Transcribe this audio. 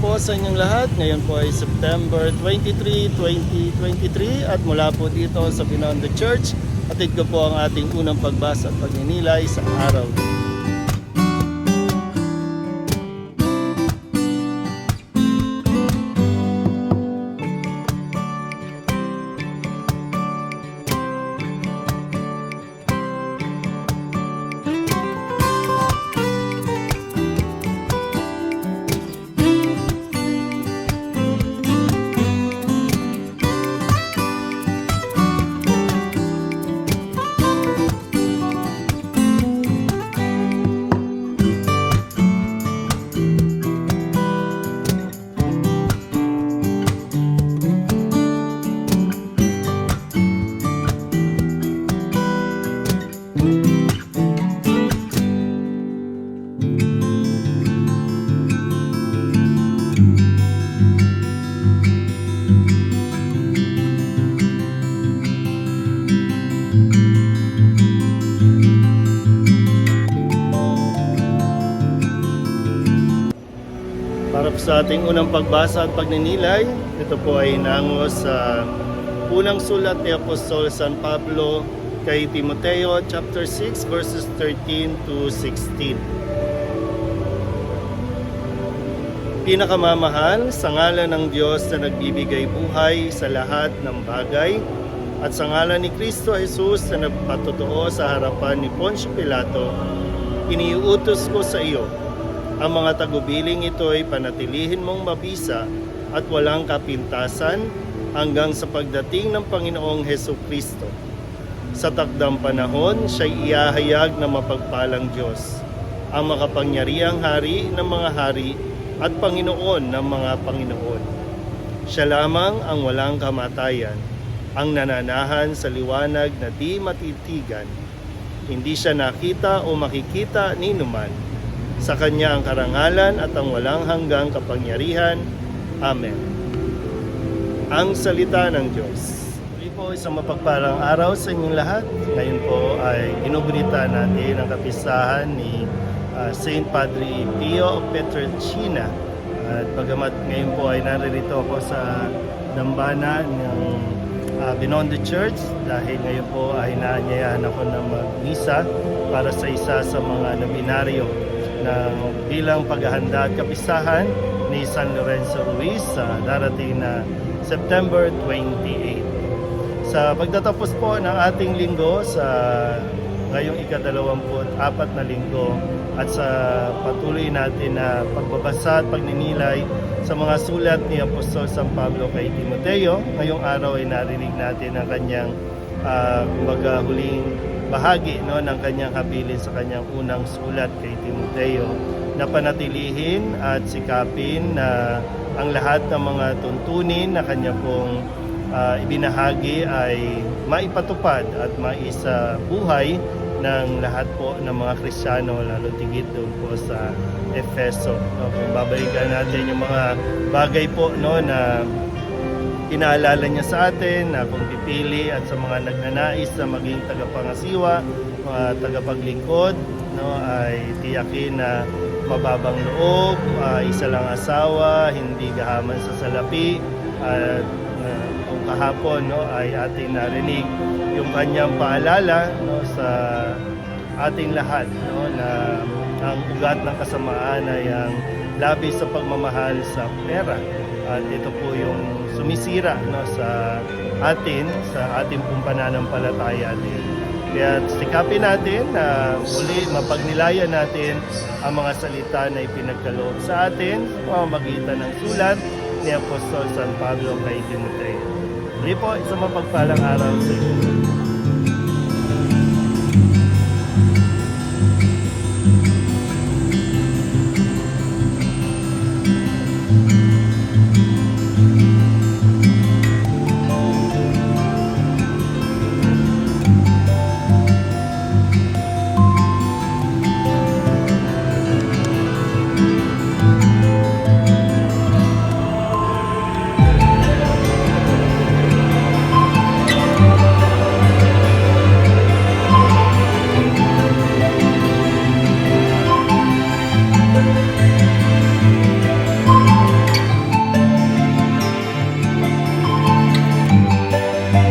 po sa inyong lahat. Ngayon po ay September 23, 2023 at mula po dito sa Binondo Church, atid ko po ang ating unang pagbasa at pagninilay sa araw. Po sa ating unang pagbasa at pagninilay, ito po ay nango sa unang sulat ni Apostol San Pablo kay Timoteo chapter 6 verses 13 to 16. Pinakamamahal sa ngalan ng Diyos na nagbibigay buhay sa lahat ng bagay at sa ngalan ni Kristo Jesus na nagpatotoo sa harapan ni Poncio Pilato, iniuutos ko sa iyo ang mga tagubiling ito ay panatilihin mong mabisa at walang kapintasan hanggang sa pagdating ng Panginoong Heso Kristo. Sa takdang panahon, siya'y iahayag ng mapagpalang Diyos, ang makapangyarihang hari ng mga hari at Panginoon ng mga Panginoon. Siya lamang ang walang kamatayan, ang nananahan sa liwanag na di matitigan. Hindi siya nakita o makikita ni numan. Sa Kanya ang karangalan at ang walang hanggang kapangyarihan. Amen. Ang salita ng Diyos. Muli po isang mapagparang araw sa inyong lahat. Ngayon po ay ginugunita natin ang kapisahan ni ah, Saint Padre Pio of Petrelcina. At bagamat ngayon po ay naririto ako sa dambana ng ah, Binondo Church dahil ngayon po ay naanyayahan ako na magmisa para sa isa sa mga nabinaryo na bilang paghahanda at kapisahan ni San Lorenzo Ruiz sa darating na September 28. Sa pagtatapos po ng ating linggo sa ngayong ikadalawamput apat na linggo at sa patuloy natin na pagbabasa at pagninilay sa mga sulat ni Apostol San Pablo kay Timoteo. Ngayong araw ay narinig natin ang kanyang uh, kumbaga huling bahagi no, ng kanyang habilin sa kanyang unang sulat kay Timoteo na panatilihin at sikapin na ang lahat ng mga tuntunin na kanya pong ah, ibinahagi ay maipatupad at maisa buhay ng lahat po ng mga Kristiyano lalo tigit doon po sa Efeso. No, kung babalikan natin yung mga bagay po no, na pinaalala niya sa atin na kung pipili at sa mga nagnanais na maging tagapangasiwa, mga tagapaglingkod, no, ay tiyakin na mababang loob, ah, isa lang asawa, hindi gahaman sa salapi, at uh, kung kahapon no, ay ating narinig yung kanyang paalala no, sa ating lahat no, na ang ugat ng kasamaan ay ang labis sa pagmamahal sa pera at ito po yung sumisira no, sa atin, sa ating pong pananampalataya din. Kaya sikapin natin na muli mapagnilayan natin ang mga salita na ipinagkaloob sa atin sa pamamagitan ng sulat ni Apostol San Pablo kay Timoteo. Muli po, isang mapagpalang araw sa inyo.